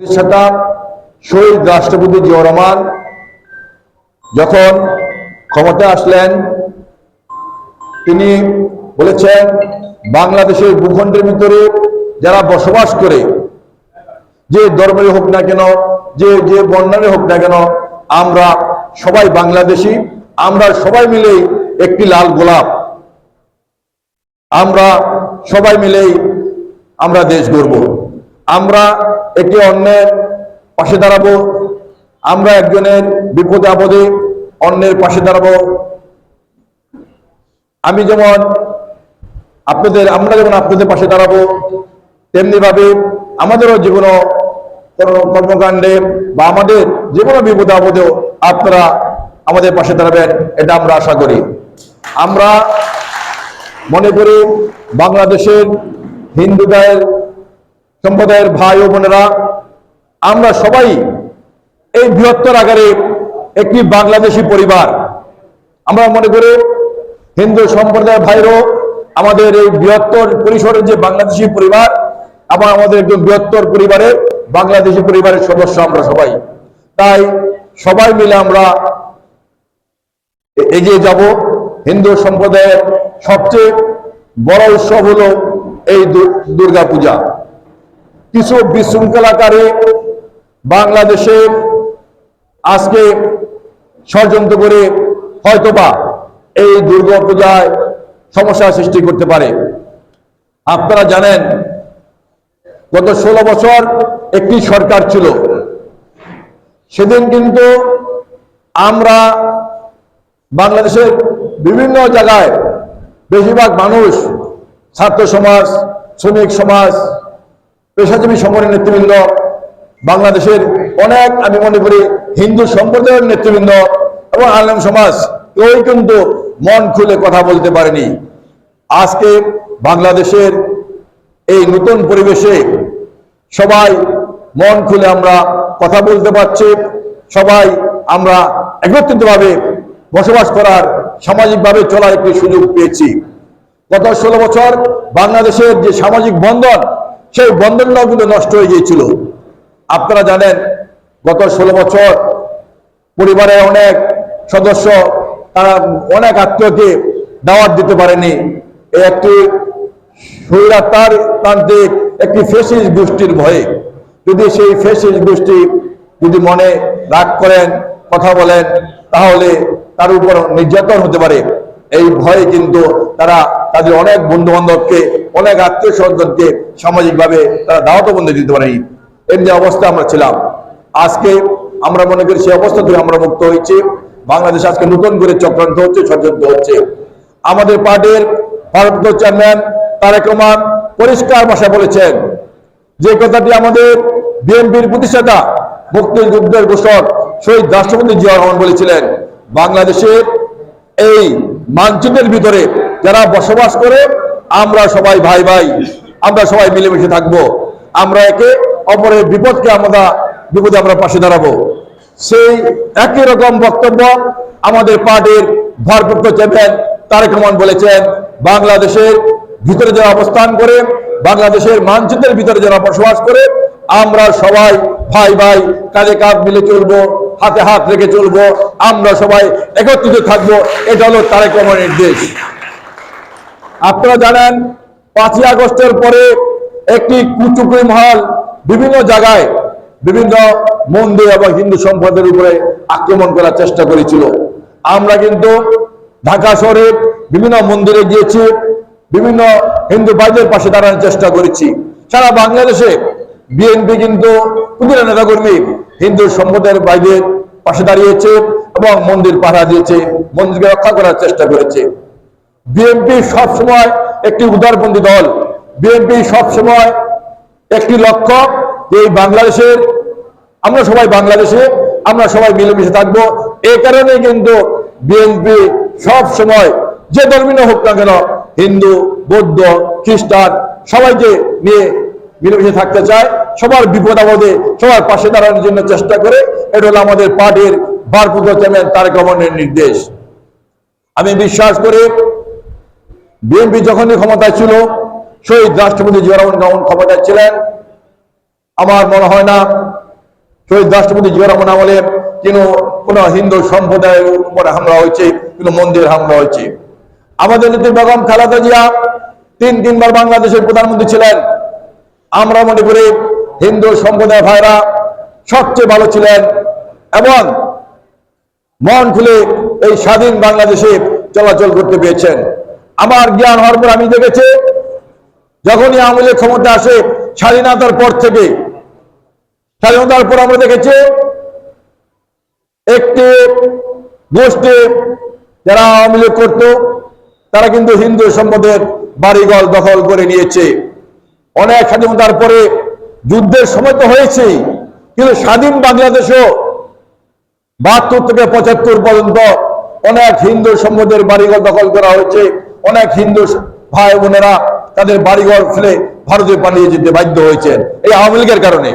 প্রতিষ্ঠাতা শহীদ রাষ্ট্রপতি জিয়া রহমান যখন ক্ষমতা আসলেন, তিনি বলেছেন, বাংলাদেশের ভূখণ্ডের ভিতরে যারা বসবাস করে, যে ধর্মের হোক না কেন, যে যে বর্ণারে হোক না কেন, আমরা সবাই বাংলাদেশি, আমরা সবাই মিলেই একটি লাল গোলাপ। আমরা সবাই মিলেই আমরা দেশ গড়ব। আমরা একটি অন্যের পাশে দাঁড়াবো, আমরা একজনের বিপদে আপদে অন্যের পাশে দাঁড়াবো। আমি যেমন আপনাদের, আমরা যেমন আপনাদের পাশে দাঁড়াবো তেমনি ভাবে আমাদেরও যে কোনো কোনো কর্মকাণ্ডে বা আমাদের যে কোনো বিপদে আপদেও আপনারা আমাদের পাশে দাঁড়াবেন, এটা আমরা আশা করি। আমরা মনে করি বাংলাদেশের হিন্দুদের সম্প্রদায়ের ভাই ও বোনেরা, আমরা সবাই এই বৃহত্তর আকারে একটি বাংলাদেশি পরিবার। আমরা মনে করি হিন্দু সম্প্রদায়ের ভাইরও আমাদের এই বৃহত্তর পরিসরের যে বাংলাদেশি পরিবার আবার আমাদের একজন বৃহত্তর পরিবারের বাংলাদেশি পরিবারের সদস্য আমরা সবাই। তাই সবাই মিলে আমরা এগিয়ে যাব। হিন্দু সম্প্রদায়ের সবচেয়ে বড় উৎসব হলো এই দুর্গা পূজা কিছু বিশৃঙ্খলাকারী বাংলাদেশে আজকে ষড়যন্ত্র করে হয়তোবা এই দুর্গা পূজায় সমস্যা সৃষ্টি করতে পারে। আপনারা জানেন, গত ষোলো বছর একটি সরকার ছিল। সেদিন কিন্তু আমরা বাংলাদেশের বিভিন্ন জায়গায় বেশিরভাগ মানুষ, ছাত্র সমাজ, শ্রমিক সমাজ পেশাজীবী সংগঠনের নেতৃবৃন্দ, বাংলাদেশের অনেক, আমি মনে করি, হিন্দু সম্প্রদায়ের নেতৃবৃন্দ এবং আলেম সমাজ, কেউই কিন্তু মন খুলে কথা বলতে পারেনি। আজকে বাংলাদেশের এই নতুন পরিবেশে সবাই মন খুলে আমরা কথা বলতে পারছি, সবাই আমরা একত্রিতভাবে বসবাস করার, সামাজিকভাবে চলার একটি সুযোগ পেয়েছি। গত ষোলো বছর বাংলাদেশের যে সামাজিক বন্ধন সেই কিন্তু নষ্ট হয়ে গিয়েছিল। আপনারা জানেন, গত ষোলো বছর পরিবারের অনেক সদস্য, তারা অনেক আত্মীয়কে দাওয়াত দিতে পারেনি। একটি স্বৈরাচার তান্ত্রিক, একটি ফেসিস গোষ্ঠীর ভয়ে। যদি সেই ফেসিস গোষ্ঠী যদি মনে রাগ করেন, কথা বলেন, তাহলে তার উপর নির্যাতন হতে পারে। এই ভয়ে কিন্তু তারা তাদের অনেক বন্ধু বান্ধবকে অনেক আত্মীয় স্বজনকে সামাজিকভাবে তারা দাওয়াত বন্ধ দিতে পারেনি। এমনি অবস্থা আমরা ছিলাম। আজকে আমরা মনে করি সেই অবস্থা থেকে আমরা মুক্ত হয়েছি। বাংলাদেশ আজকে নতুন করে চক্রান্ত হচ্ছে, ষড়যন্ত্র হচ্ছে। আমাদের পার্টির ভারপ্রাপ্ত চেয়ারম্যান তারেক রহমান পরিষ্কার ভাষা বলেছেন, যে কথাটি আমাদের বিএনপির প্রতিষ্ঠাতা মুক্তিযুদ্ধের ঘোষক শহীদ রাষ্ট্রপতি জিয়া রহমান বলেছিলেন, বাংলাদেশের এই মানচিত্রের ভিতরে যারা বসবাস করে আমরা সবাই ভাই ভাই, আমরা সবাই মিলেমিশে থাকব। আমরা একে অপরের বিপদকে আমরা, বিপদে আমরা পাশে দাঁড়াবো। সেই একই রকম বক্তব্য আমাদের পার্টির ভারপ্রাপ্ত চেয়ারম্যান তারেক রহমান বলেছেন, বাংলাদেশের ভিতরে যারা অবস্থান করে, বাংলাদেশের মানচিত্রের ভিতরে যারা বসবাস করে, আমরা সবাই ভাই ভাই কাঁধে কাঁধ মিলে চলবো, হাতে হাত রেখে চলবো, আমরা সবাই একত্রিত থাকব, এটা হলো তারেক রহমানের নির্দেশ। আপনারা জানেন, পাঁচই আগস্টের পরে একটি কুচুকুরি মহল বিভিন্ন জায়গায় বিভিন্ন মন্দির এবং হিন্দু সম্প্রদায়ের উপরে আক্রমণ করার চেষ্টা করেছিল। আমরা কিন্তু ঢাকা শহরে বিভিন্ন মন্দিরে গিয়েছি, বিভিন্ন হিন্দু ভাইদের পাশে দাঁড়ানোর চেষ্টা করেছি। সারা বাংলাদেশে বিএনপি কিন্তু প্রতিটা নেতাকর্মী হিন্দু সম্প্রদায়ের ভাইদের পাশে দাঁড়িয়েছে এবং মন্দির পাহারা দিয়েছে, মন্দিরকে রক্ষা করার চেষ্টা করেছে। বিএনপি সবসময় একটি উদারপন্থী দল। বিএনপি সবসময় একটি লক্ষ্য যে এই বাংলাদেশের, আমরা সবাই বাংলাদেশে, আমরা সবাই মিলেমিশে থাকব। এই কারণে কিন্তু বিএনপি সব সময় যে ধর্মীয় হোক না কেন, হিন্দু, বৌদ্ধ, খ্রিস্টান, সবাইকে নিয়ে মিলেমিশে থাকতে চায়। সবার বিপদ আপদে সবার পাশে দাঁড়ানোর জন্য চেষ্টা করে। এটা হলো আমাদের পার্টির ভারপ্রাপ্ত চেয়ারম্যান তারেক রহমানের নির্দেশ। আমি বিশ্বাস করি বিএনপি যখনই ক্ষমতায় ছিল, শহীদ রাষ্ট্রপতি জিয়া রহমান যখন ক্ষমতায় ছিলেন। আমার মনে হয় না শহীদ রাষ্ট্রপতি জিয়া আমলে কোনো কোনো হিন্দু সম্প্রদায়ের উপরে হামলা হয়েছে, কোনো মন্দির হামলা হয়েছে। আমাদের নীতি বেগম খালেদা জিয়া তিন তিনবার বাংলাদেশের প্রধানমন্ত্রী ছিলেন। আমরা মনে করি হিন্দু সম্প্রদায় ভাইরা সবচেয়ে ভালো ছিলেন এবং মন খুলে এই স্বাধীন বাংলাদেশে চলাচল করতে পেরেছেন। আমার জ্ঞান হওয়ার পর আমি দেখেছি, যখনই আওয়ামী লীগ ক্ষমতা আসে, স্বাধীনতার পর থেকে, স্বাধীনতার পর আমরা দেখেছি, একটি গোষ্ঠী যারা আওয়ামী লীগ করত, তারা কিন্তু হিন্দু সম্পদের বাড়িঘর দখল করে নিয়েছে। অনেক স্বাধীনতার পরে যুদ্ধের সময় তো হয়েছে, কিন্তু স্বাধীন বাংলাদেশও বাহাত্তর থেকে পঁচাত্তর পর্যন্ত অনেক হিন্দু সম্পদের বাড়িঘর দখল করা হয়েছে। অনেক হিন্দু ভাই বোনেরা তাদের বাড়িঘর ফেলে ভারতে পালিয়ে যেতে বাধ্য হয়েছেন। এই আওয়ামী লীগের কারণে।